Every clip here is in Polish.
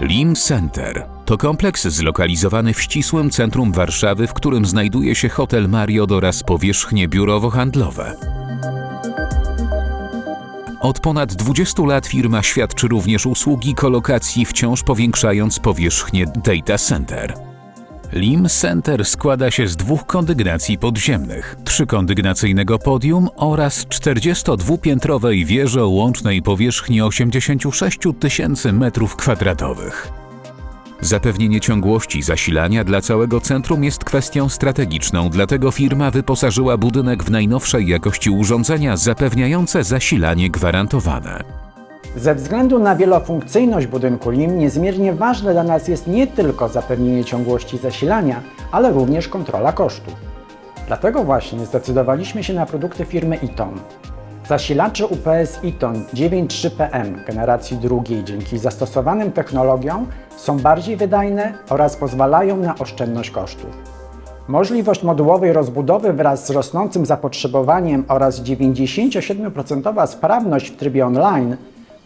Lim Center to kompleks zlokalizowany w ścisłym centrum Warszawy, w którym znajduje się hotel Marriott oraz powierzchnie biurowo-handlowe. Od ponad 20 lat firma świadczy również usługi kolokacji, wciąż powiększając powierzchnię data center. Lim Center składa się z dwóch kondygnacji podziemnych, trzykondygnacyjnego podium oraz 42-piętrowej wieży o łącznej powierzchni 86 tysięcy metrów kwadratowych. Zapewnienie ciągłości zasilania dla całego centrum jest kwestią strategiczną, dlatego firma wyposażyła budynek w najnowszej jakości urządzenia zapewniające zasilanie gwarantowane. Ze względu na wielofunkcyjność budynku LIM niezmiernie ważne dla nas jest nie tylko zapewnienie ciągłości zasilania, ale również kontrola kosztów. Dlatego właśnie zdecydowaliśmy się na produkty firmy Iton. Zasilacze UPS Iton 9.3PM generacji drugiej dzięki zastosowanym technologiom są bardziej wydajne oraz pozwalają na oszczędność kosztów. Możliwość modułowej rozbudowy wraz z rosnącym zapotrzebowaniem oraz 97% sprawność w trybie online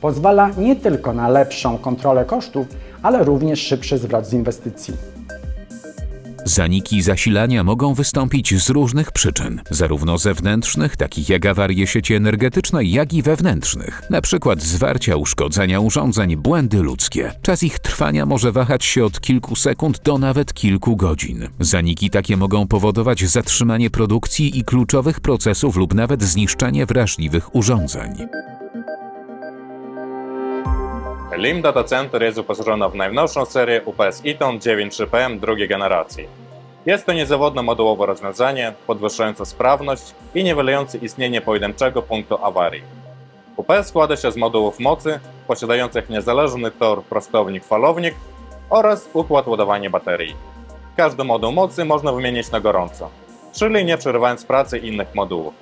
pozwala nie tylko na lepszą kontrolę kosztów, ale również szybszy zwrot z inwestycji. Zaniki zasilania mogą wystąpić z różnych przyczyn, zarówno zewnętrznych, takich jak awarie sieci energetycznej, jak i wewnętrznych, przykład zwarcia, uszkodzenia urządzeń, błędy ludzkie. Czas ich trwania może wahać się od kilku sekund do nawet kilku godzin. Zaniki takie mogą powodować zatrzymanie produkcji i kluczowych procesów lub nawet zniszczenie wrażliwych urządzeń. Lim Data Center jest wyposażona w najnowszą serię UPS Eaton 9.3PM drugiej generacji. Jest to niezawodne modułowe rozwiązanie, podwyższające sprawność i niwelujące istnienie pojedynczego punktu awarii. UPS składa się z modułów mocy posiadających niezależny tor prostownik-falownik oraz układ ładowania baterii. Każdy moduł mocy można wymienić na gorąco, czyli nie przerywając pracy innych modułów.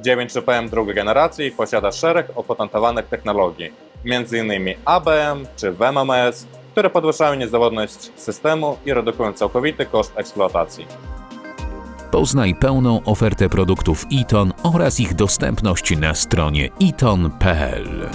9.3PM drugiej generacji posiada szereg opatentowanych technologii, m.in. ABM czy WMMS, które podwyższają niezawodność systemu i redukują całkowity koszt eksploatacji. Poznaj pełną ofertę produktów Eaton oraz ich dostępność na stronie eaton.pl.